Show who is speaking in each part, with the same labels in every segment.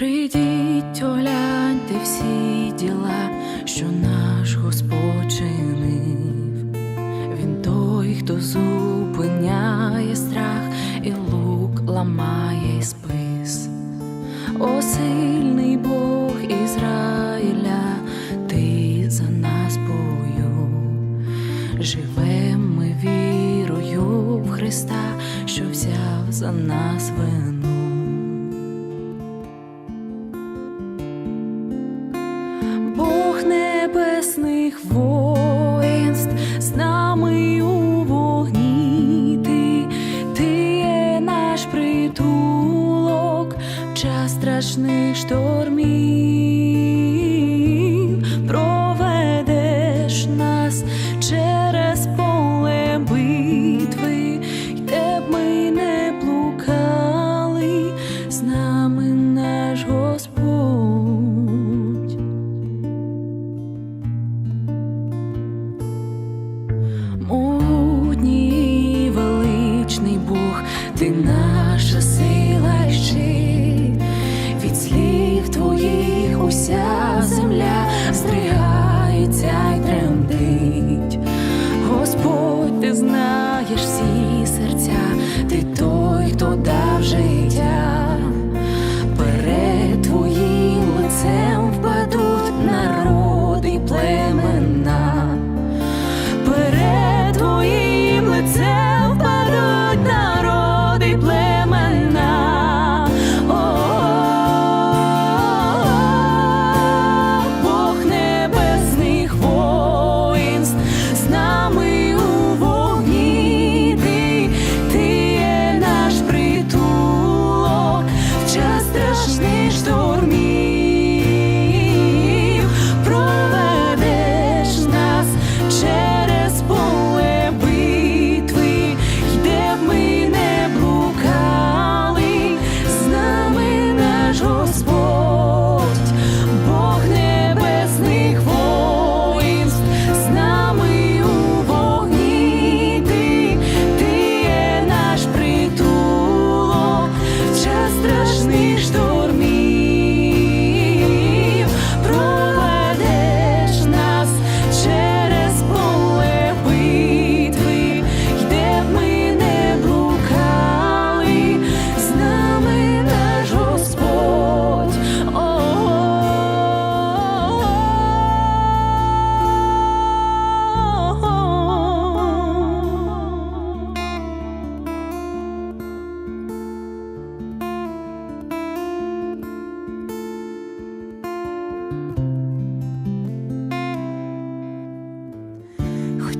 Speaker 1: Прийдіть, огляньте всі діла, що наш Господь чинив. Він той, хто зупиняє страх, і лук ламає спис. О, сильний Бог Ізраїля, ти за нас бою, живем ми вірою в Христа, що взяв за нас вину. хвост.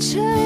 Speaker 1: 这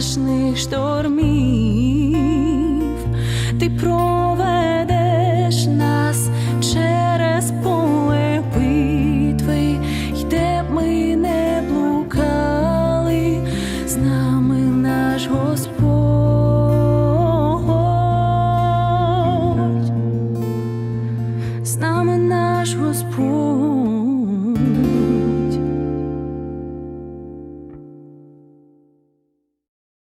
Speaker 1: страшних штормів, ти про.